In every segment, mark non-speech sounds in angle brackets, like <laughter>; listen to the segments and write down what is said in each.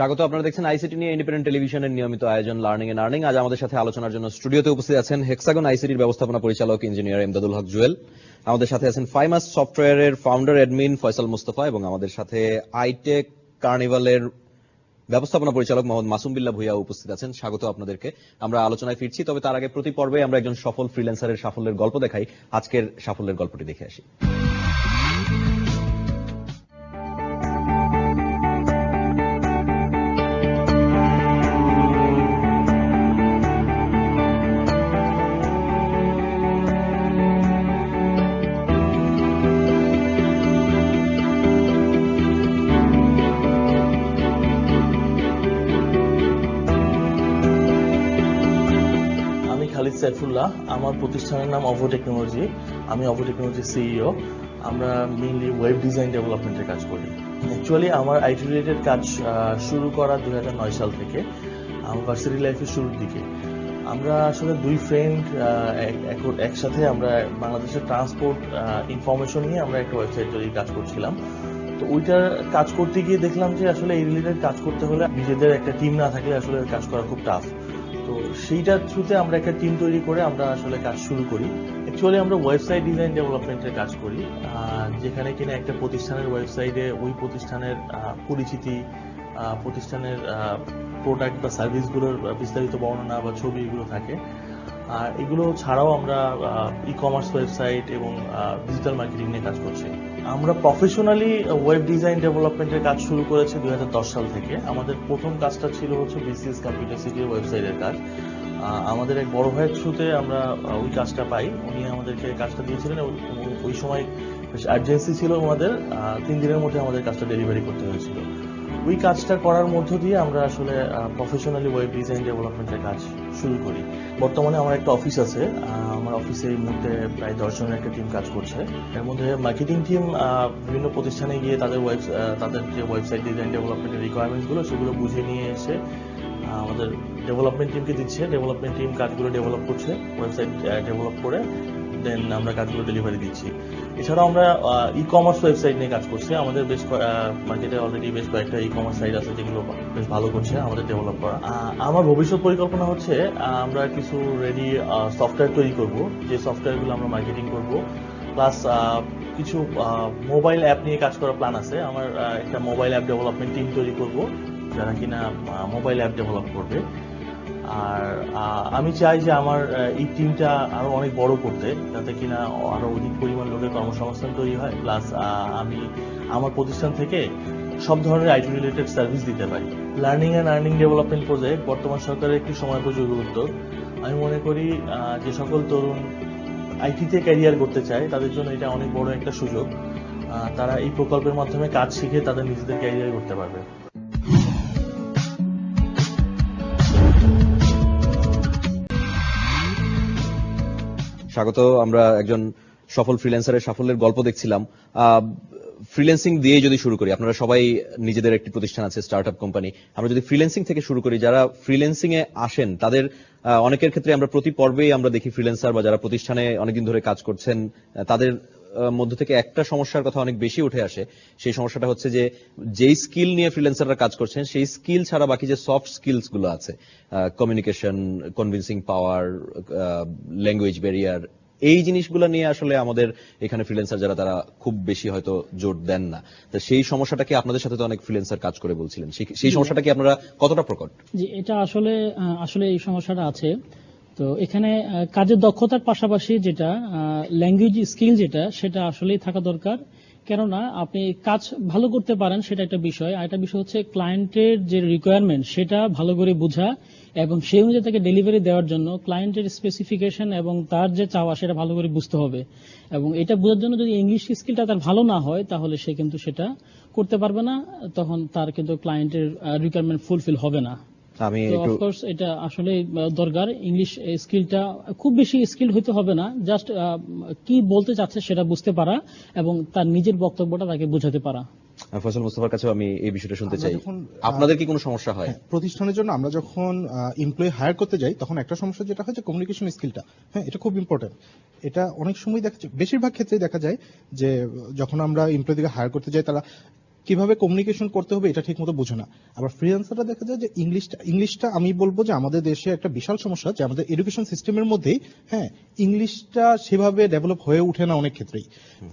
স্বাগত, আপনারা দেখছেন আইসিটি নিয়ে ইন্ডিপেন্ডেন্ট টেলিভিশনের নিয়মিত আয়োজন লার্নিং এন্ড আর্নিং আজ আমাদের সাথে আলোচনার জন্য স্টুডিওতে উপস্থিত আছেন হেক্সাগন আইসিটির ব্যবস্থাপনা পরিচালক ইঞ্জিনিয়ার এমদাদুল হক জুয়েল। আমাদের সাথে আছেন ফাইমাস সফটওয়্যারের ফাউন্ডার অ্যাডমিন ফয়সাল মুস্তফা এবং আমাদের সাথে আইটেক কার্নিভালের ব্যবস্থাপনা পরিচালক মোহাম্মদ মাসুম বিল্লাহ ভুইয়া উপস্থিত আছেন। স্বাগত আপনাদেরকে। আমরা আলোচনায় ফিরছি, তবে তার আগে প্রতি পর্বে আমরা একজন সফল ফ্রিল্যান্সারের সাফল্যের গল্প দেখাই। আজকের সাফল্যের গল্পটি দেখে আসি। খালিদ সাইফুল্লাহ, আমার প্রতিষ্ঠানের নাম অভো টেকনোলজি, আমি অভো টেকনোলজি সিইও, আমরা মেইনলি ওয়েব ডিজাইন ডেভেলপমেন্টের কাজ করি। অ্যাকচুয়ালি আমার আইটি রিলেটেড কাজ শুরু করা দুই সাল থেকে, আমার ভার্সিটি লাইফের শুরুর দিকে। আমরা আসলে দুই ফ্রেন্ড একসাথে আমরা বাংলাদেশের ট্রান্সপোর্ট ইনফরমেশন নিয়ে আমরা একটা ওয়েবসাইট তৈরি কাজ করছিলাম। তো ওইটার কাজ করতে গিয়ে দেখলাম যে আসলে এই রিলেটেড কাজ করতে হলে নিজেদের একটা টিম না থাকলে আসলে কাজ করা খুব টাফ তো সেইটার থ্রুতে আমরা একটা টিম তৈরি করে আমরা আসলে কাজ শুরু করি। অ্যাকচুয়ালি আমরা ওয়েবসাইট ডিজাইন ডেভেলপমেন্টের কাজ করি। যেখানে কিনা একটা প্রতিষ্ঠানের ওয়েবসাইটে ওই প্রতিষ্ঠানের পরিচিতি প্রতিষ্ঠানের প্রোডাক্ট বা সার্ভিসগুলোর বিস্তারিত বর্ণনা বা ছবি এগুলো থাকে। আর এগুলো ছাড়াও আমরা ই কমার্স ওয়েবসাইট এবং ডিজিটাল মার্কেটিং নিয়ে কাজ করছি। আমরা প্রফেশনালি ওয়েব ডিজাইন ডেভেলপমেন্টের কাজ শুরু করেছি দু হাজার দশ সাল থেকে। আমাদের প্রথম কাজটা ছিল হচ্ছে বিসিএস কম্পিউটার সিটির ওয়েবসাইটের কাজ। আমাদের এক বড় ভাইয়ের থ্রুতে আমরা ওই কাজটা পাই। উনি আমাদেরকে কাজটা দিয়েছিলেন এবং ওই সময় বেশ আর্জেন্সি ছিল আমাদের। তিন দিনের মধ্যে আমাদের কাজটা ডেলিভারি করতে হয়েছিল। ওই কাজটা করার মধ্য দিয়ে আমরা আসলে প্রফেশনালি ওয়েব ডিজাইন ডেভেলপমেন্টের কাজ শুরু করি। বর্তমানে আমার একটা অফিস আছে আমার অফিসে এই মুহূর্তে প্রায় দশজনের একটা টিম কাজ করছে। এর মধ্যে মার্কেটিং টিম বিভিন্ন প্রতিষ্ঠানে গিয়ে তাদের ওয়েব তাদের যে ওয়েবসাইট ডিজাইন ডেভেলপমেন্টের রিকোয়ারমেন্টসগুলো সেগুলো বুঝে নিয়ে এসে আমাদের ডেভেলপমেন্ট টিমকে দিচ্ছে। ডেভেলপমেন্ট টিম কাজগুলো ডেভেলপ করছে ওয়েবসাইট ডেভেলপ করে। দেন আমরা কাজগুলো ডেলিভারি দিচ্ছি। এছাড়াও আমরা ই কমার্স ওয়েবসাইট নিয়ে কাজ করছি। আমাদের বেশ মার্কেটে অলরেডি বেশ কয়েকটা ই কমার্স সাইট আছে যেগুলো বেশ ভালো করছে আমাদের ডেভেলপ করা। আমার ভবিষ্যৎ পরিকল্পনা হচ্ছে আমরা কিছু রেডি সফটওয়্যার তৈরি করব। যে সফটওয়্যারগুলো আমরা মার্কেটিং করব। প্লাস কিছু মোবাইল অ্যাপ নিয়ে কাজ করার প্ল্যান আছে। আমার একটা মোবাইল অ্যাপ ডেভেলপমেন্ট টিম তৈরি করব। যারা কিনা মোবাইল অ্যাপ ডেভেলপ করবে। আর আমি চাই যে আমার এই টিমটা আরও অনেক বড় করতে, যাতে কিনা আরও অধিক পরিমাণ লোকের কর্মসংস্থান তৈরি হয় প্লাস আমি আমার প্রতিষ্ঠান থেকে সব ধরনের আইটি রিলেটেড সার্ভিস দিতে পারি। Learning and earning development project বর্তমান সরকারের একটি সময়োপযোগী উদ্যোগ আমি মনে করি যে সকল তরুণ আইটিতে ক্যারিয়ার করতে চায়, তাদের জন্য এটা অনেক বড় একটা সুযোগ। তারা এই প্রকল্পের মাধ্যমে কাজ শিখে তাদের নিজেদের ক্যারিয়ার করতে পারবে। স্বাগত, আমরা একজন সফল ফ্রিল্যান্সারের সাফল্যের গল্প দেখছিলাম। ফ্রিল্যান্সিং দিয়ে যদি শুরু করি, আপনারা সবাই নিজেদের একটি প্রতিষ্ঠান আছে স্টার্ট আপ কোম্পানি আমরা যদি ফ্রিল্যান্সিং থেকে শুরু করি, যারা ফ্রিল্যান্সিং এ আসেন, তাদের অনেকের ক্ষেত্রে আমরা প্রতি পর্বেই আমরা দেখি ফ্রিল্যান্সার বা যারা প্রতিষ্ঠানে অনেকদিন ধরে কাজ করছেন তাদের মধ্য থেকে একটা সমস্যার কথা অনেক বেশি উঠে আসে। সেই সমস্যাটা হচ্ছে যে যেই স্কিল নিয়ে ফ্রিল্যান্সাররা কাজ করছেন সেই স্কিল ছাড়া বাকি যে সফট স্কিলসগুলো আছে communication convincing power language barrier এই জিনিসগুলো নিয়ে আসলে আমাদের এখানে ফ্রিল্যান্সার যারা তারা খুব বেশি হয়তো জোর দেন না। তো সেই সমস্যাটা কি আপনাদের সাথে তো অনেক ফ্রিল্যান্সার কাজ করে বলছিলেন? সেই- সেই সমস্যাটা কি আপনারা কতটা প্রকট? জি এটা আসলে আসলে এই সমস্যাটা আছে। তো এখানে কাজের দক্ষতার পাশাপাশি যেটা ল্যাঙ্গুয়েজ স্কিল যেটা, সেটা আসলেই থাকা দরকার। কেননা আপনি কাজ ভালো করতে পারেন, সেটা একটা বিষয়। আর একটা বিষয় হচ্ছে ক্লায়েন্টের যে রিকোয়ারমেন্ট সেটা ভালো করে বোঝা এবং সেই অনুযায়ী তাকে ডেলিভারি দেওয়ার জন্য ক্লায়েন্টের স্পেসিফিকেশন এবং তার যে চাওয়া, সেটা ভালো করে বুঝতে হবে। এবং এটা বোঝার জন্য যদি ইংলিশ স্কিলটা তার ভালো না হয়, তাহলে সে কিন্তু সেটা করতে পারবে না, তখন তার কিন্তু ক্লায়েন্টের রিকোয়ারমেন্ট ফুলফিল হবে না। আমি একটু এটা আসলে দরকার। ইংলিশ স্কিলটা খুব বেশি স্কিল হইতে হবে না। জাস্ট কি বলতে চাচ্ছে সেটা বুঝতে পারা এবং তার নিজের বক্তব্যটা তাকে বোঝাতে পারা। ফসল মুস্তফার কাছেও আমি এই বিষয়টা শুনতে চাই। আপনাদের কি কোনো সমস্যা হয়? হ্যাঁ, প্রতিষ্ঠানের জন্য আমরা যখন এমপ্লয়ি হায়ার করতে যাই তখন একটা সমস্যা যেটা হচ্ছে কমিউনিকেশন স্কিলটা হ্যাঁ এটা খুব ইম্পর্টেন্ট এটা অনেক সময় দেখা যায় বেশিরভাগ ক্ষেত্রে দেখা যায় যে যখন আমরা এমপ্লয়িকে হায়ার করতে যাই তারা কীভাবে কমিউনিকেশন করতে হবে এটা ঠিক মতো বোঝে না। আবার ফ্রিল্যান্সাররা দেখা যায় যে ইংলিশটা ইংলিশটা আমি বলব যে আমাদের দেশে একটা বিশাল সমস্যা যে আমাদের এডুকেশন সিস্টেমের মধ্যেই হ্যাঁ ইংলিশটা সেভাবে ডেভেলপ হয়ে ওঠে না অনেক ক্ষেত্রেই।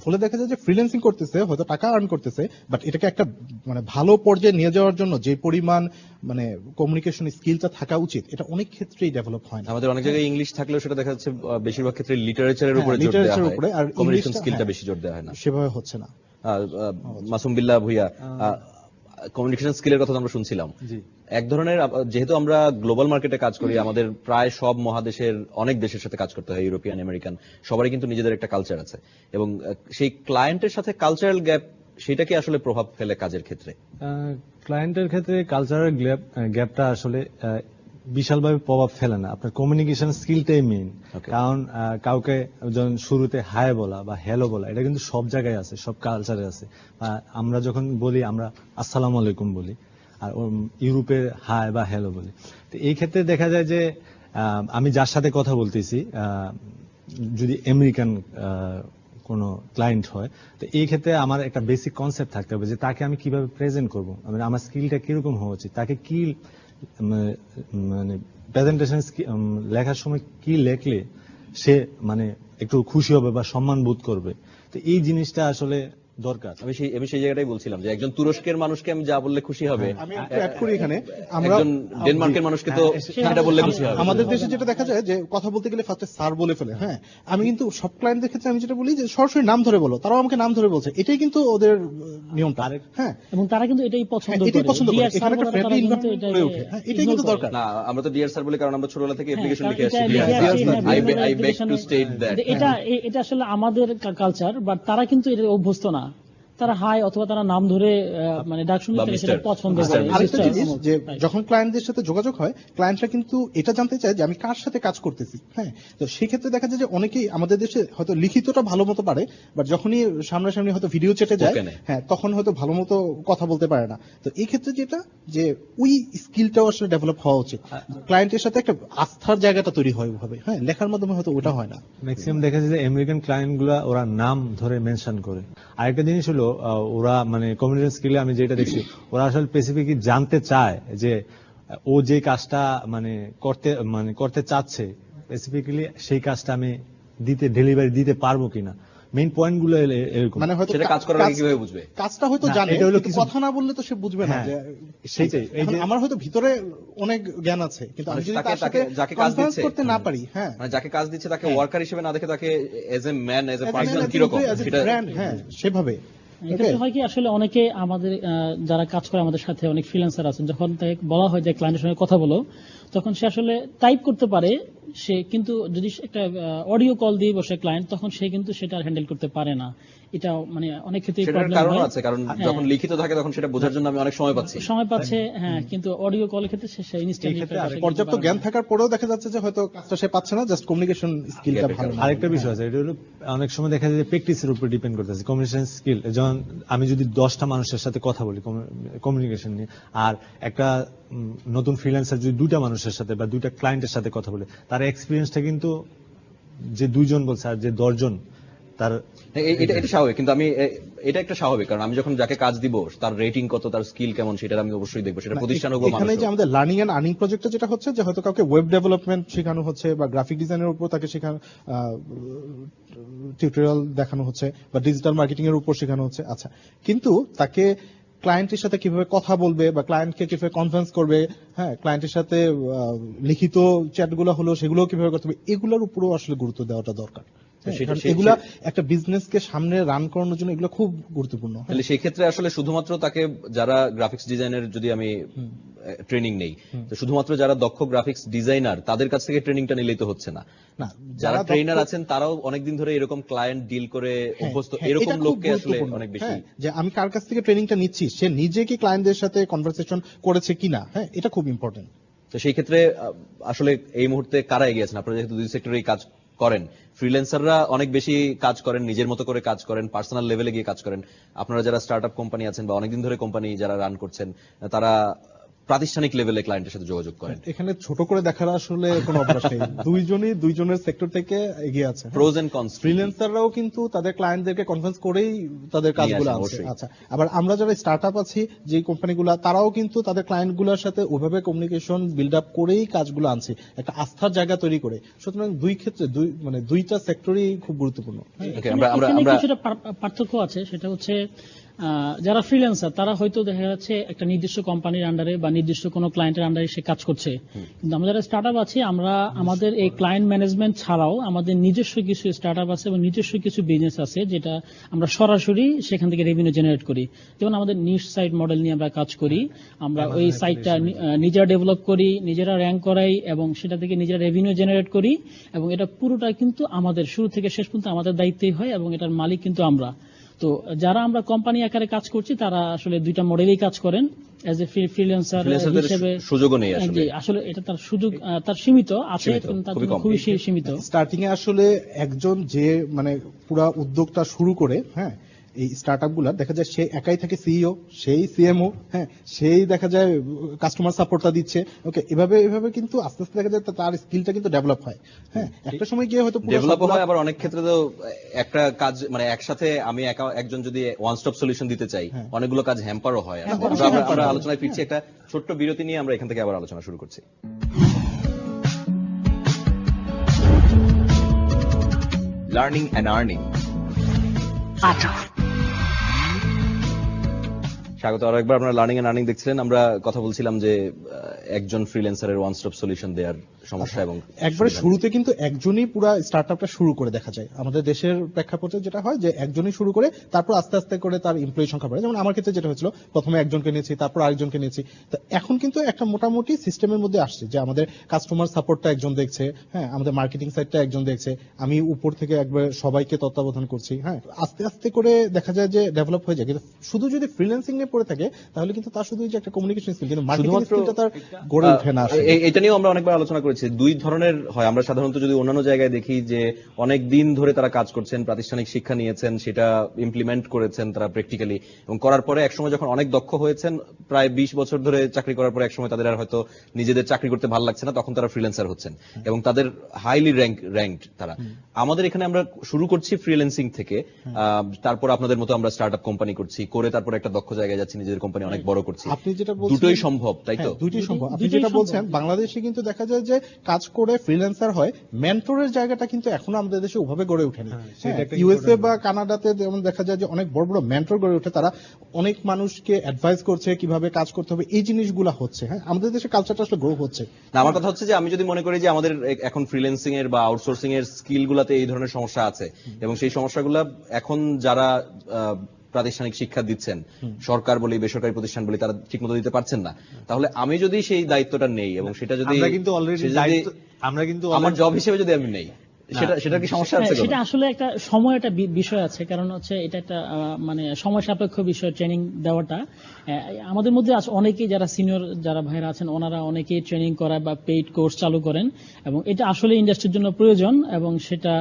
ফলে দেখা যায় যে ফ্রিল্যান্সিং করতেছে হয়তো টাকা আর্ন করতেছে বাট এটাকে একটা মানে ভালো পর্যায়ে নিয়ে যাওয়ার জন্য যে পরিমাণ মানে কমিউনিকেশন স্কিলটা থাকা উচিত এটা অনেক ক্ষেত্রেই ডেভেলপ হয় না। আমাদের অনেক জায়গায় ইংলিশ থাকলেও সেটা দেখা যাচ্ছে বেশিরভাগ ক্ষেত্রে লিটারেচারের হ্যাঁ, উপরে জোর দেওয়া হয়। আর কমিউনিকেশন স্কিলটা হ্যাঁ। বেশি জোর দেওয়া হয় না। সেভাবে হচ্ছে না। মাসুম বিল্লাহ ভুইয়া কমিউনিকেশন স্কিলের কথা আমরা শুনছিলাম। এক ধরনের যেহেতু আমরা গ্লোবাল মার্কেটে কাজ করি আমাদের প্রায় সব মহাদেশের অনেক দেশের সাথে কাজ করতে হয় ইউরোপিয়ান আমেরিকান সবারই কিন্তু নিজেদের একটা কালচার আছে। এবং সেই ক্লায়েন্টের সাথে কালচারাল গ্যাপ সেটা কি আসলে প্রভাব ফেলে কাজের ক্ষেত্রে? ক্লায়েন্টের ক্ষেত্রে কালচারাল গ্যাপ গ্যাপটা আসলে বিশালভাবে প্রভাব ফেলে না। আপনার কমিউনিকেশন স্কিলটাই মেইন কারণ কাউকে যখন শুরুতে হাই বলা বা হ্যালো বলা এটা কিন্তু সব জায়গায় আছে সব কালচারে আছে। আমরা যখন বলি আমরা আসসালামু আলাইকুম বলি আর ইউরোপে হাই বা হ্যালো বলি। তো এই ক্ষেত্রে দেখা যায় যে আমি যার সাথে কথা বলতেছি আহ, যদি আমেরিকান কোনো ক্লায়েন্ট হয় তো এই ক্ষেত্রে আমার একটা বেসিক কনসেপ্ট থাকতে হবে যে তাকে আমি কীভাবে প্রেজেন্ট করব? মানে আমার স্কিলটা কীরকম হওয়া উচিত? তাকে কি মানে প্রেজেন্টেশন লেখার সময় কি লেখলে সে মানে একটু খুশি হবে বা সম্মান বোধ করবে? তো এই জিনিসটা আসলে দরকার। আমি সেই আমি সেই জায়গাটাই বলছিলাম যে একজন তুরস্কের মানুষকে আমি যা বললে খুশি হবে আমি অ্যাড করি এখানে। আমরা একজন ডেনমার্কের মানুষকে তো সেটা বললে খুশি হবে। আমাদের দেশে যেটা দেখা যায় যে কথা বলতে গেলে ফার্স্টে স্যার বলে ফেলে হ্যাঁ। আমি কিন্তু সব ক্লায়েন্টদের ক্ষেত্রে আমি যেটা বলি যে সরাসরি নাম ধরে বলো তারাও আমাকে নাম ধরে বলছে। এটাই কিন্তু ওদের নিয়মটা। হ্যাঁ। এবং তারা কিন্তু এটাই পছন্দ হ্যাঁ, এটাই পছন্দ করে। এখানে একটা ওঠে। হ্যাঁ, এটাই কিন্তু দরকার। না আমরা তো ডিয়ার স্যার বলে কারণ আমরা ছোটবেলা থেকে হ্যাঁ, অ্যাপ্লিকেশন লিখে এটা আসছি হ্যাঁ, application to A- state that এটা এটা আসলে আমাদের কালচার বাট তারা কিন্তু এটা অভ্যস্ত না। তারা হাই অথবা তারা নাম ধরে মানে ডাক শুনলে সেটা পছন্দ করে। আরেকটা জিনিস যে যখন ক্লায়েন্টদের সাথে যোগাযোগ হয় ক্লায়েন্টরা কিন্তু এটা জানতে চায় যে আমি কার সাথে কাজ করতেছি হ্যাঁ? তো সেক্ষেত্রে দেখা যায় যে অনেকেই আমাদের দেশে হয়তো লিখিতটা ভালো মতো পারে বাট যখনই সামনাসামনি হয়তো ভিডিও চেটে যায় হ্যাঁ তখন হয়তো ভালো মতো কথা বলতে পারে না। তো এই ক্ষেত্রে যেটা যে ওই স্কিলটাও আসলে ডেভেলপ হওয়া উচিত। ক্লায়েন্টের সাথে একটা আস্থার জায়গাটা তৈরি হয় ওইভাবে হ্যাঁ? লেখার মাধ্যমে হয়তো ওটা হয় না। ম্যাক্সিমাম দেখা যায় যে আমেরিকান ক্লায়েন্টগুলা ওরা নাম ধরে মেনশন করে। আরেকটা জিনিস হলো ওরা মানে কমিউনিকেশন স্কিলে আমি যেটা দেখছি ওরা আসলে স্পেসিফিকলি জানতে চায় যে ও যে কাজটা মানে করতে মানে করতে চাচ্ছে স্পেসিফিক্যালি সেই কাজটা আমি দিতে ডেলিভারি দিতে পারব কিনা। মেইন পয়েন্টগুলো এরকম। মানে হয়তো সেটা কাজ করার আগে কীভাবে বুঝবে? কাজটা হয়তো জানে এটা হলো কিছু- কথা না বললে তো সে বুঝবে না হ্যাঁ, যে সেইটাই, এই যে- আমার হয়তো ভিতরে অনেক জ্ঞান আছে কিন্তু আমি মানে যদি তাকে- তার সাথে যাকে কাজ দিচ্ছে- করতে না পারি হ্যাঁ। মানে যাকে কাজ দিচ্ছে তাকে হ্যাঁ। ওয়ার্কার হিসেবে না দেখে তাকে as a man as a person as a সেটা হ্যাঁ সেভাবে। এক্ষেত্রে হয় কি আসলে অনেকে আমাদের যারা কাজ করে আমাদের সাথে অনেক ফ্রিল্যান্সার আছেন যখন তাকে বলা হয় যে ক্লায়েন্টের সঙ্গে কথা বলো তখন সে আসলে টাইপ করতে পারে সে কিন্তু যদি একটা অডিও কল দিয়ে বসে ক্লায়েন্ট তখন সে কিন্তু সেটা হ্যান্ডেল করতে পারে না। এটা মানে অনেক ক্ষেত্রে প্রবলেম কারণ হয়। আছে কারণ হ্যাঁ। যখন লিখিত থাকে তখন সেটা বোঝার জন্য আমি অনেক সময় পাচ্ছি। সময় পাচ্ছে হ্যাঁ কিন্তু অডিও কলের ক্ষেত্রে সে ইনস্ট্যান্টলি পর্যাপ্ত জ্ঞান থাকার পরেও দেখা যাচ্ছে যে হয়তো কাজটা সে পাচ্ছে না জাস্ট কমিউনিকেশন স্কিলটা ভালো। না আরেকটা বিষয় আছে এটা হলো অনেক সময় দেখা যায় যে প্র্যাকটিসের উপর ডিপেন্ড করতেছে কমিউনিকেশন স্কিল যেমন আমি যদি দশটা মানুষের সাথে কথা বলি কমিউনিকেশন নিয়ে আর একটা নতুন ফ্রিল্যান্সার যদি দুইটা মানুষের সাথে বা দুইটা ক্লায়েন্টের সাথে কথা বলে তার এক্সপিরিয়েন্সটা কিন্তু যে দুইজন বলছে আর যে দশজন তার এটা এটা স্বাভাবিক কিন্তু আমি এটা একটা স্বাভাবিক কারণ আমি যখন যাকে কাজ দিব তার রেটিং কত তার স্কিল কেমন সেটা আমি অবশ্যই দেখব সেটা প্রতিষ্ঠান হোক এখানে যে আমাদের লার্নিং এন্ড আর্নিং প্রজেক্টে যেটা হচ্ছে যে হয়তো কাউকে ওয়েব ডেভেলপমেন্ট শেখানো হচ্ছে বা গ্রাফিক ডিজাইনের উপর তাকে শেখানো টিউটোরিয়াল দেখানো হচ্ছে বা ডিজিটাল মার্কেটিং এর উপর শেখানো হচ্ছে আচ্ছা। কিন্তু তাকে ক্লায়েন্টের সাথে কীভাবে কথা বলবে বা ক্লায়েন্টকে কীভাবে কনফারেন্স করবে হ্যাঁ ক্লায়েন্টের সাথে লিখিত চ্যাটগুলো হলো সেগুলো কীভাবে করতে হবে, এগুলোর উপরও আসলে গুরুত্ব দেওয়াটা দরকার। এগুলা একটা বিজনেসকে সামনে রান করানোর জন্য এগুলো খুব গুরুত্বপূর্ণ। হ্যাঁ। তাহলে সেই ক্ষেত্রে আসলে শুধুমাত্র তাকে যারা গ্রাফিক্স ডিজাইনের যদি আমি ট্রেনিং নেই তো শুধুমাত্র যারা দক্ষ গ্রাফিক্স ডিজাইনার তাদের কাছ থেকে ট্রেনিংটা নিলেই তো হচ্ছে না। না যারা ট্রেনার আছেন তারাও অনেকদিন ধরে এরকম ক্লায়েন্ট ডিল করে হ্যাঁ, অভ্যস্ত হ্যাঁ, এরকম লোককে আসলে অনেক বেশি হ্যাঁ, যে আমি কার কাছ থেকে ট্রেনিংটা নিচ্ছি সে নিজে কি ক্লায়েন্টদের সাথে কনভারসেশন করেছে কিনা? হ্যাঁ এটা খুব ইম্পর্টেন্ট তো সেই ক্ষেত্রে আসলে এই মুহূর্তে কারা এগিয়ে আছেন? আপনারা যেহেতু দুই সেক্টরে কাজ করেন। ফ্রিল্যান্সাররা অনেক বেশি কাজ করেন, নিজের মতো করে কাজ করেন পার্সোনাল লেভেলে গিয়ে কাজ করেন। আপনারা যারা স্টার্ট কোম্পানি আছেন বা অনেকদিন ধরে কোম্পানি যারা রান করছেন, তারা প্রাতিষ্ঠানিক লেভেলে ক্লায়েন্টের সাথে যোগাযোগ করেন। এখানে ছোট করে দেখার আসলে কোনো অভ্যাস নেই। <laughs> দুইজনই দুইজনের সেক্টর থেকে এগিয়ে আছে। প্রোজ এন্ড কনস ফ্রিল্যান্সাররাও কিন্তু তাদের ক্লায়েন্টদেরকে কনফারেন্স করেই তাদের কাজগুলো অবশ্যই। আচ্ছা আবার আমরা যারা স্টার্ট আপ আছি যে কোম্পানিগুলো তারাও কিন্তু তাদের ক্লায়েন্টগুলোর সাথে ওইভাবে কমিউনিকেশন বিল্ড আপ করেই কাজগুলো আনছে। একটা আস্থার জায়গা তৈরি করে। সুতরাং দুই ক্ষেত্রে দুই মানে দুইটা সেক্টরই খুব গুরুত্বপূর্ণ। হ্যাঁ, আমরা আমরা কিছুটা পার্থক্য আছে। সেটা হচ্ছে যারা ফ্রিল্যান্সার তারা হয়তো দেখা যাচ্ছে একটা নির্দিষ্ট কোম্পানির আন্ডারে বা নির্দিষ্ট কোনো ক্লায়েন্টের আন্ডারে সে কাজ করছে। কিন্তু আমরা যারা স্টার্ট আপ আছি আমরা আমাদের এই ক্লায়েন্ট ম্যানেজমেন্ট ছাড়াও আমাদের নিজস্ব কিছু স্টার্ট আপ আছে এবং নিজস্ব কিছু বিজনেস আছে যেটা আমরা সরাসরি সেখান থেকে রেভিনিউ জেনারেট করি। যেমন আমাদের নিউজ সাইট মডেল নিয়ে আমরা কাজ করি আমরা ওই সাইটটা নিজেরা ডেভেলপ করি নিজেরা র্যাঙ্ক করাই এবং সেটা থেকে নিজেরা রেভিনিউ জেনারেট করি এবং এটা পুরোটা কিন্তু আমাদের শুরু থেকে শেষ পর্যন্ত আমাদের দায়িত্বই হয় এবং এটার মালিক কিন্তু আমরা। তো যারা আমরা কোম্পানি আকারে কাজ করছি তারা আসলে দুইটা মডেলেই কাজ করেন এজ এ ফ্রিল্যান্সার হিসেবে। সুযোগও নেই আসলে। আসলে এটা তার সুযোগ তার সীমিত আছে তার খুবই সীমিত। স্টার্টিং এ আসলে একজন যে মানে পুরা উদ্যোগটা শুরু করে হ্যাঁ এই স্টার্ট আপগুলা দেখা যায় সে একাই থাকে সিইও সেই সিএমও হ্যাঁ সেই দেখা যায় কাস্টমার সাপোর্টটা দিচ্ছে। ওকে এভাবে এভাবে কিন্তু আস্তে আস্তে দেখা যায় তার স্কিলটা কিন্তু ডেভেলপ হয়। হ্যাঁ একটা সময় গিয়ে হয়তো ডেভেলপ হয় আবার অনেক ক্ষেত্রে তো একটা কাজ মানে একসাথে আমি একা- একজন যদি ওয়ান স্টপ সলিউশন দিতে চাই অনেকগুলো কাজ হ্যাম্পারও হয়। হ্যাঁ, আমরা- অবশ্যই আমরা হয়। আলোচনায় ফিরছি একটা ছোট্ট বিরতি নিয়ে আমরা এখান থেকে আবার আলোচনা শুরু করছি। লার্নিং অ্যান্ড আর্নিং স্বাগত। আরও একবার আপনারা লার্নিং এন্ড আর্নিং দেখছিলেন। আমরা কথা বলছিলাম যে একজন ফ্রিল্যান্সারের ওয়ান স্টপ সলিউশন দেওয়ার সমস্যা এবং একবারে শুরুতে কিন্তু একজনই পুরো স্টার্টআপটা শুরু করে দেখা যায়। আমাদের দেশের প্রেক্ষাপটে যেটা হয় যে একজনই শুরু করে তারপর আস্তে আস্তে করে তার এমপ্লয়ি সংখ্যা বাড়ে। যেমন আমার ক্ষেত্রে যেটা হয়েছিল প্রথমে একজনকে নিয়েছি তারপর আরেকজনকে নিয়েছি। তো এখন কিন্তু একটা মোটামুটি সিস্টেমের মধ্যে আসছে যে আমাদের কাস্টমার সাপোর্টটা একজন দেখছে হ্যাঁ আমাদের মার্কেটিং সাইডটা একজন দেখছে। আমি উপর থেকে একবার সবাইকে তত্ত্বাবধান করছি হ্যাঁ। আস্তে আস্তে করে দেখা যায় যে ডেভেলপ হয়ে যায়। কিন্তু শুধু যদি ফ্রিল্যান্সিং নিয়ে পড়ে থাকে তাহলে কিন্তু তার শুধু যে একটা কমিউনিকেশন স্কিল কিন্তু মার্কেটিং স্কিলটা তার গড়ে ওঠে না এটা নিয়েও আমরা অনেকবার আলোচনা করেছি। দুই ধরনের হয়। আমরা সাধারণত যদি অন্যান্য জায়গায় দেখি যে অনেক দিন ধরে তারা কাজ করছেন প্রাতিষ্ঠানিক শিক্ষা নিয়েছেন সেটা ইমপ্লিমেন্ট করেছেন তারা প্র্যাকটিক্যালি এবং করার পরে একসময় যখন অনেক দক্ষ হয়েছেন প্রায় বিশ বছর ধরে চাকরি করার পরে একসময় তাদের আর হয়তো নিজেদের চাকরি করতে ভালো লাগছে না তখন তারা ফ্রিল্যান্সার হচ্ছেন এবং তাদের হাইলি র্যাঙ্ক র্যাঙ্কড তারা। আমাদের এখানে আমরা শুরু করছি ফ্রিল্যান্সিং থেকে। আহ, তারপর আপনাদের মতো আমরা স্টার্ট আপ কোম্পানি করছি করে তারপর একটা দক্ষ জায়গায় যাচ্ছি নিজেদের কোম্পানি অনেক বড় করছি। আপনি যেটা বলছেন দুটোই সম্ভব তাই তো? হ্যাঁ, দুটোই সম্ভব। আপনি যেটা বলছেন বাংলাদেশে কিন্তু দেখা যায় যে কাজ করে ফ্রিল্যান্সার হয় মেন্টরের জায়গাটা কিন্তু এখনও আমাদের দেশে ওভাবে গড়ে ওঠেনি। হ্যাঁ, ইউএসএ বা কানাডাতে যেমন দেখা যায় যে অনেক বড় বড় মেন্টর গড়ে ওঠে তারা অনেক মানুষকে অ্যাডভাইস করছে কীভাবে কাজ করতে হবে এই জিনিসগুলো হচ্ছে। হ্যাঁ আমাদের দেশে কালচারটা আসলে গ্রো হচ্ছে। না আমার কথা হচ্ছে যে আমি যদি মনে করি যে আমাদের এখন ফ্রিল্যান্সিং এর বা আউটসোর্সিং এর স্কিল গুলাতে এই ধরনের সমস্যা আছে এবং সেই সমস্যাগুলো এখন যারা আহ, প্রাতিষ্ঠানিক শিক্ষা দিচ্ছেন সরকার বলি বেসরকারি প্রতিষ্ঠান বলি তারা ঠিকমতো দিতে পারছেন না। তাহলে আমি যদি সেই দায়িত্বটা নেই এবং সেটা যদি আমরা কিন্তু অলরেডি দায়িত্ব আমরা কিন্তু আমার জব হিসেবে যদি আমি নেই সেটা সেটা কি সমস্যা আছে হ্যাঁ, সেটা আসলে একটা সময় একটা বিষয় আছে কারণ হচ্ছে এটা একটা মানে সময় সাপেক্ষ বিষয় ট্রেনিং দেওয়াটা। আমাদের মধ্যে আছে অনেকেই যারা সিনিয়র যারা ভাইরা আছেন ওনারা অনেকেই ট্রেনিং করায় বা পেইড কোর্স চালু করেন এবং এটা আসলে ইন্ডাস্ট্রির জন্য প্রয়োজন এবং সেটা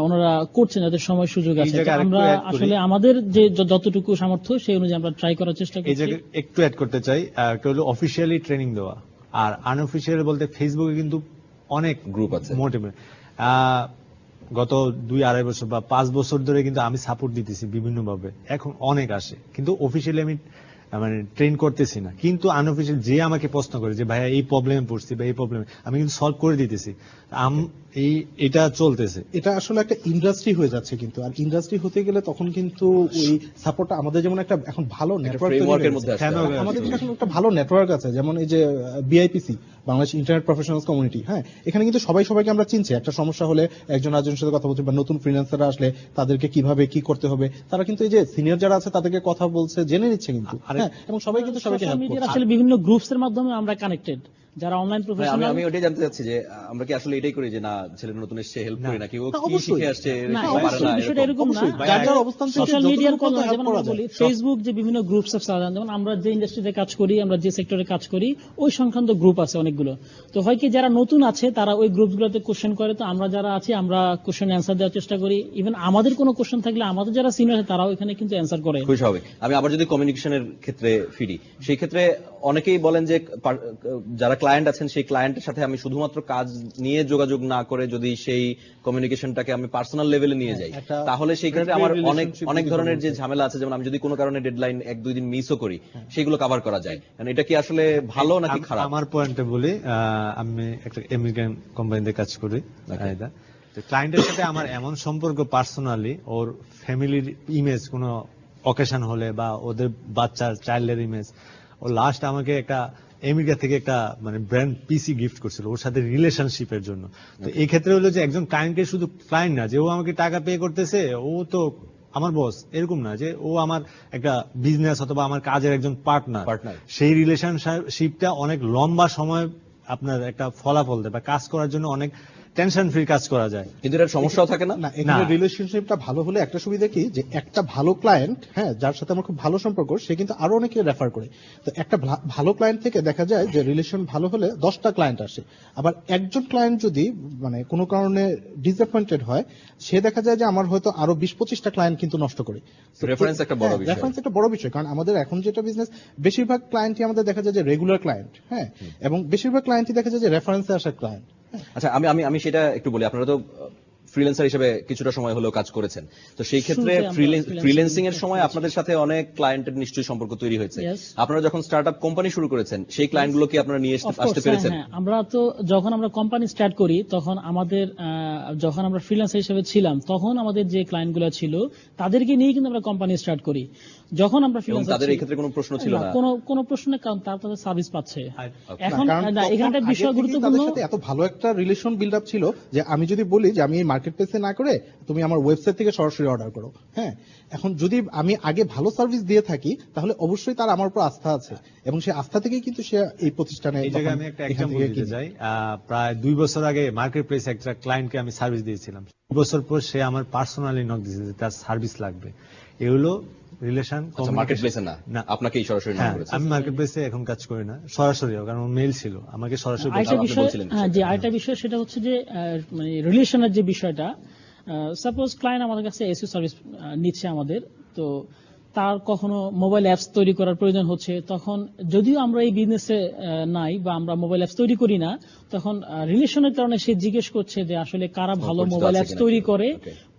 ওনারা করছেন যাদের সময় সুযোগ আছে। আমরা আসলে আমাদের যে যতটুকু সামর্থ্য সেই অনুযায়ী আমরা ট্রাই করার চেষ্টা করছি। একটু অ্যাড করতে চাই আহ, একটা হলো অফিসিয়ালি ট্রেনিং দেওয়া আর আনঅফিসিয়াল বলতে ফেসবুকে কিন্তু অনেক গ্রুপ আছে। মোটিভেট গত দুই আড়াই বছর বা পাঁচ বছর ধরে কিন্তু আমি সাপোর্ট দিতেছি বিভিন্ন ভাবে এখন অনেক আসে। কিন্তু অফিসিয়ালি আমি মানে ট্রেন করতেছি না। কিন্তু আনঅফিসিয়াল যে আমাকে প্রশ্ন করে যে ভাইয়া এই প্রবলেমে পড়ছি বা এই প্রবলেমে আমি কিন্তু সলভ করে দিতেছি। আম- এই এটা চলতেছে। এটা আসলে একটা ইন্ডাস্ট্রি হয়ে যাচ্ছে কিন্তু। আর ইন্ডাস্ট্রি হতে গেলে তখন কিন্তু ওই সাপোর্টটা আমাদের যেমন একটা এখন ভালো নেটওয়ার্ক। হ্যাঁ, আমাদের কিন্তু এখন একটা ভালো নেটওয়ার্ক আছে। যেমন এই যে BIPC Bangladesh internet professionals community হ্যাঁ? এখানে কিন্তু সবাই সবাইকে আমরা চিনছি। একটা সমস্যা হলে একজন আরেকজনের সাথে কথা বলছে বা নতুন ফ্রিল্যান্সাররা আসলে তাদেরকে কীভাবে কি করতে হবে তারা কিন্তু এই যে সিনিয়র যারা আছে তাদেরকে কথা বলছে জেনে নিচ্ছে কিন্তু হ্যাঁ? এবং সবাই কিন্তু সবাইকে আসলে বিভিন্ন গ্রুপস এর মাধ্যমে আমরা কানেক্টেড যারা অনলাইন আমি প্রফেশনাল আমি ওটাই জানতে চাচ্ছি যে আমরা কি আসলে এটাই করি যে না ছেলে নতুন এসে হেল্প করি নাকি? ও কি শিখে আসছে এরকম পারে না বিষয়টা এরকম। এরকম না। যার যার অবস্থান থেকে সোশ্যাল মিডিয়ার help যেমন আমরা বলি ফেসবুক যে বিভিন্ন গ্রুপস অফ যেমন আমরা যে ইন্ডাস্ট্রিতে কাজ করি আমরা যে সেক্টরে কাজ করি ওই সংক্রান্ত গ্রুপ আছে অনেকগুলো। তো হয় কি যারা নতুন আছে তারা ওই গ্রুপগুলোতে কোশ্চেন করে। তো আমরা যারা আছি আমরা কোশ্চেন অ্যান্সার দেওয়ার চেষ্টা করি। ইভেন আমাদের কোনো কোশ্চেন থাকলে আমাদের যারা সিনিয়র আছে তারাও এখানে কিন্তু অ্যান্সার করে। খুবই স্বাভাবিক আমি আবার যদি কমিউনিকেশনের ক্ষেত্রে ফিরি সেই ক্ষেত্রে অনেকেই বলেন যে যারা ক্লায়েন্ট আছেন সেই ক্লায়েন্টের সাথে আমি শুধুমাত্র কাজ নিয়ে যোগাযোগ না করে যদি সেই কমিউনিকেশনটাকে আমি পার্সোনাল লেভেলে নিয়ে যাই তাহলে সেই ক্ষেত্রে আমার অনেক অনেক ধরনের যে ঝামেলা আছে যেমন আমি যদি কোনো কারণে ডেডলাইন এক দুই দিন মিসও করি সেগুলো কভার করা যায়। কারণ এটা কি আসলে ভালো নাকি খারাপ? আমার পয়েন্টে বলি আমি একটা আমেরিকান কোম্পানিতে কাজ করি ক্লায়েন্টের সাথে আমার এমন সম্পর্ক পার্সোনালি ওর ফ্যামিলির ইমেজ কোনো অকেশন হলে বা ওদের বাচ্চার চাইল্ডের ইমেজ ও লাস্ট আমাকে একটা আমেরিকা থেকে একটা মানে ব্র্যান্ড পিসি গিফট করছিল ওর সাথে রিলেশনশিপের জন্য। তো এই ক্ষেত্রে হলো যে একজন ক্লায়েন্টকে শুধু ক্লায়েন্ট না যে ও আমাকে টাকা পে করতেছে ও তো আমার বস এরকম না যে ও আমার একটা বিজনেস অথবা আমার কাজের একজন পার্টনার পার্টনার সেই রিলেশনশিপটা অনেক লম্বা সময় আপনার একটা ফলাফল দেয় বা কাজ করার জন্য অনেক টেনশন ফ্রি কাজ করা যায়। কিন্তু এটার সমস্যাও থাকে না? না এখানে রিলেশনশিপটা ভালো হলে একটা সুবিধা কি? যে একটা ভালো ক্লায়েন্ট হ্যাঁ যার সাথে আমার খুব ভালো সম্পর্ক সে কিন্তু আরও অনেকে রেফার করে। তো একটা ভালো ক্লায়েন্ট থেকে দেখা যায় যে রিলেশন ভালো হলে দশটা ক্লায়েন্ট আসে। আবার একজন ক্লায়েন্ট যদি মানে কোনো কারণে ডিসঅ্যাপয়েন্টেড হয় সে দেখা যায় যে আমার হয়তো আরও বিশ পঁচিশটা ক্লায়েন্ট কিন্তু নষ্ট করে। Reference একটা বড় বিষয়। রেফারেন্স একটা বড় বিষয়। কারণ আমাদের এখন যেটা বিজনেস বেশিরভাগ ক্লায়েন্টই আমাদের দেখা যায় যে রেগুলার ক্লায়েন্ট হ্যাঁ এবং বেশিরভাগ ক্লায়েন্টই দেখা যায় যে রেফারেন্সে আসা ক্লায়েন্ট আচ্ছা আমি আমি আমি সেটা একটু বলি। আপনারা তো ফ্রিল্যান্সার হিসেবে কিছুটা সময় হলেও কাজ করেছেন। তো সেই ক্ষেত্রে ফ্রিল্যান্সিং এর সময় আপনাদের সাথে অনেক ক্লায়েন্টের নিশ্চয়ই সম্পর্ক তৈরি হয়েছে। আপনারা যখন স্টার্ট আপ কোম্পানি শুরু করেছেন সেই ক্লায়েন্টগুলো কি আপনারা নিয়ে আসতে- আসতে হ্যাঁ, পেরেছেন? হ্যাঁ। আমরা তো যখন আমরা কোম্পানি স্টার্ট করি তখন আমাদের যখন আমরা ফ্রিল্যান্সার হিসেবে ছিলাম তখন আমাদের যে ক্লায়েন্টগুলো ছিল তাদেরকে নিয়ে কিন্তু আমরা কোম্পানি স্টার্ট করি। যখন আমরা freelancer তাদের এই ক্ষেত্রে কোনো প্রশ্ন ছিল না কোনো কোনো প্রশ্ন নেই কারণ তারা তাদের সার্ভিস পাচ্ছে। এখন না, কারণ না, এখানে একটা তখন বিষয় গুরুত্বপূর্ণ তাদের সাথে এত ভালো একটা রিলেশন বিল্ড আপ ছিল যে আমি যদি বলি যে আমি এই মার্কেট প্লেসে না করে তুমি আমার ওয়েবসাইট থেকে সরাসরি অর্ডার করো। হ্যাঁ এখন যদি আমি আগে ভালো সার্ভিস দিয়ে থাকি তাহলে অবশ্যই তার আমার উপর আস্থা আছে। এবং সেই আস্থা থেকেই কিন্তু সে এই প্রতিষ্ঠানে এই জায়গায় আমি একটা এক্সাম্পল দিতে চাই। প্রায় দুই বছর আগে মার্কেট প্লেসে একটা ক্লায়েন্টকে আমি সার্ভিস দিয়েছিলাম। দুই বছর পর সে আমার পার্সোনালি নক দিয়েছে যে তার সার্ভিস লাগবে। এ হলো রিলেশন আচ্ছা না? না। আপনাকেই সরাসরি হ্যাঁ করেছে আমি মার্কেট প্লেসে এখন কাজ করি না। সরাসরি কারণ মেল ছিল। আমাকে সরাসরি আরেকটা বিষয় হ্যাঁ যে আরেকটা বিষয় সেটা হচ্ছে যে আহ, মানে রিলেশনের যে বিষয়টা সাপোজ ক্লায়েন্ট আমাদের কাছে এসিও সার্ভিস নিচ্ছে আমাদের তো তার কখনো মোবাইল অ্যাপস তৈরি করার প্রয়োজন হচ্ছে। তখন যদিও আমরা এই বিজনেসে নাই বা আমরা মোবাইল অ্যাপস তৈরি করি না তখন রিলেশনের কারণে সে জিজ্ঞেস করছে যে আসলে কারা ভালো মোবাইল অ্যাপস তৈরি করে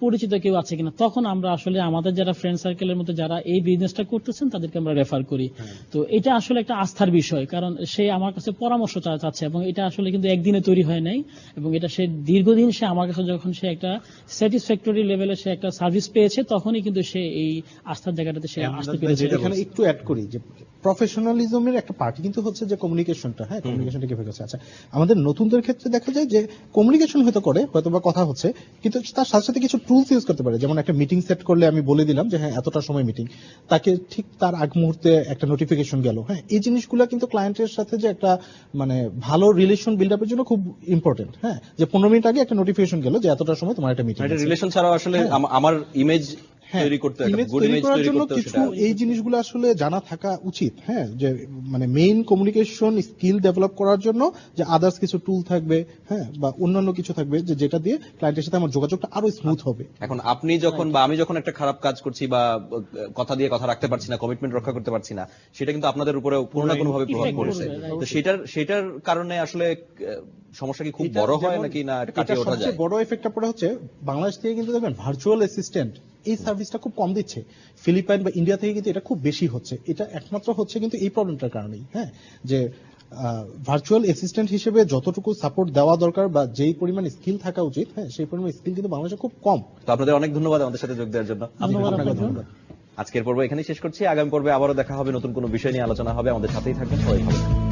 পরিচিত কেউ আছে কিনা? তখন আমরা আসলে আমাদের যারা ফ্রেন্ড সার্কেলের মধ্যে যারা এই বিজনেসটা করতেছেন তাদেরকে আমরা রেফার করি। তো এটা আসলে একটা আস্থার বিষয় কারণ সে আমার কাছে পরামর্শ চাচ্ছে এবং এটা আসলে কিন্তু একদিনে তৈরি হয় নাই এবং এটা সে দীর্ঘদিন সে আমার কাছে যখন সে একটা স্যাটিসফ্যাক্টরি লেভেলে সে একটা সার্ভিস পেয়েছে তখনই কিন্তু সে এই আস্থার জায়গাটাতে সে আসতে পেরেছে। এখানে একটু অ্যাড করি যে প্রফেশনালিজমের একটা পার্টি কিন্তু হচ্ছে যে কমিউনিকেশনটা হ্যাঁ কমিউনিকেশনটা কীভাবে আচ্ছা আমাদের নতুনদের ক্ষেত্রে দেখা যায় যে কমিউনিকেশন হয়তো করে হয়তো বা কথা হচ্ছে কিন্তু তার সাথে সাথে কিছু টুলস ইউজ করতে পারে। যেমন একটা মিটিং সেট করলে আমি বলে দিলাম যে হ্যাঁ এতটা সময় মিটিং তাকে ঠিক তার আগ মুহূর্তে একটা নোটিফিকেশন গেল। হ্যাঁ এই জিনিসগুলো কিন্তু ক্লায়েন্টের সাথে যে একটা মানে ভালো রিলেশন বিল্ড আপের জন্য খুব ইম্পর্টেন্ট হ্যাঁ যে পনেরো মিনিট আগে একটা নোটিফিকেশন গেল যে এতটা সময় তোমার একটা মিটিং রিলেশন ছাড়াও আসলে আমার ইমেজ হ্যাঁ, তৈরি করতে একটা গুড ইমেজ করার তৈরি জন্য করতে কিছু এই জিনিসগুলো আসলে জানা থাকা উচিত হ্যাঁ যে মানে মেইন কমিউনিকেশন স্কিল ডেভেলপ করার জন্য যে আদার্স কিছু টুল থাকবে হ্যাঁ বা অন্যান্য কিছু থাকবে যে যেটা দিয়ে ক্লায়েন্টের সাথে আমার যোগাযোগটা আরও স্মুথ হবে। এখন আপনি যখন বা আমি যখন একটা খারাপ কাজ করছি বা কথা দিয়ে কথা রাখতে পারছি না কমিটমেন্ট রক্ষা করতে পারছি না সেটা কিন্তু আপনাদের উপরে কোনো না কোনো ভাবে প্রভাব পড়েছে তো সেটার সেটার কারণে আসলে সমস্যা কি খুব বড় হয় নাকি না কাটিয়ে ওঠা যায়? সবচেয়ে বড় এফেক্টটা পড়ে হচ্ছে বাংলাদেশ থেকে কিন্তু দেখবেন ভার্চুয়াল অ্যাসিস্ট্যান্ট এই সার্ভিসটা খুব কম দিচ্ছে। ফিলিপাইন বা ইন্ডিয়া থেকে কিন্তু এটা খুব বেশি হচ্ছে। এটা একমাত্র হচ্ছে কিন্তু এই প্রবলেমটার কারণেই হ্যাঁ? যে ভার্চুয়াল অ্যাসিস্ট্যান্ট হিসেবে যতটুকু সাপোর্ট দেওয়া দরকার বা যেই পরিমাণ স্কিল থাকা উচিত হ্যাঁ সেই পরিমাণ স্কিল কিন্তু বাংলাদেশে খুব কম। তো আপনাদের অনেক ধন্যবাদ আমাদের সাথে যোগ দেওয়ার জন্য। আপনাকে আপনাকে। ধন্যবাদ। আজকের পর্ব এখানেই শেষ করছি। আগামী পর্বে আবারও দেখা হবে নতুন কোনো বিষয় নিয়ে আলোচনা হবে। আমাদের সাথেই থাকবেন। সবাই ভালো থাকবেন।